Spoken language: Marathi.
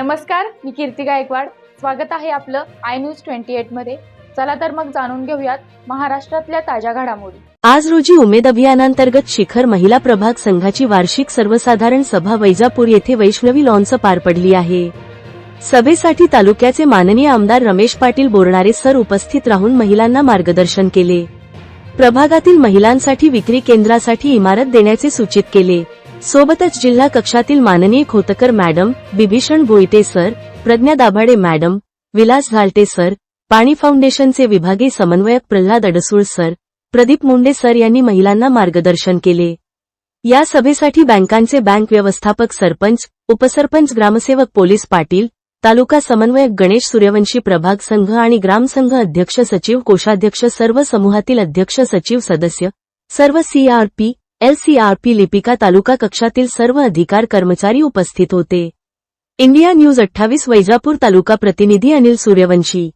नमस्कार मी कीर्ती गायकवाड. स्वागत आहे आपलं आय न्यूज ट्वेंटी एटमध्ये. चला तर मग जाणून घेऊयात महाराष्ट्रातल्या ताज्या घडामोडी. आज रोजी उमेद अभियानांतर्गत शिखर महिला प्रभाग संघाची वार्षिक सर्वसाधारण सभा वैजापूर येथे वैष्णवी लॉन्स पार पडली आहे. सभेसाठी तालुक्याचे माननीय आमदार रमेश पाटील बोरणारे सर उपस्थित राहून महिलांना मार्गदर्शन केले. प्रभागातील महिलांसाठी विक्री केंद्रासाठी इमारत देण्याचे सूचित केले. सोबतच जिल्हा कक्षातील माननीय Khotkar madam Bibhishan Bhoite sir Pradnya Dabhade madam Vilas Ghalte sir Paani फाउंडेशनचे विभागीय समन्वयक प्रल्हाद अडसूळ सर प्रदीप मुंडे सर यांनी महिलांना मार्गदर्शन केले. या सभेसाठी बँकांचे बँक व्यवस्थापक सरपंच उपसरपंच ग्रामसेवक पोलीस पाटील तालुका समन्वयक गणेश सूर्यवंशी प्रभाग संघ आणि ग्रामसंघ अध्यक्ष सचिव कोषाध्यक्ष सर्व समूहातील अध्यक्ष सचिव सदस्य सर्व सीआरपी एलसीआरपी लिपिका तालुका कक्षातील सर्व अधिकार कर्मचारी उपस्थित होते. इंडिया न्यूज अठ्ठावीस वैजापूर तालुका प्रतिनिधी अनिल सूर्यवंशी.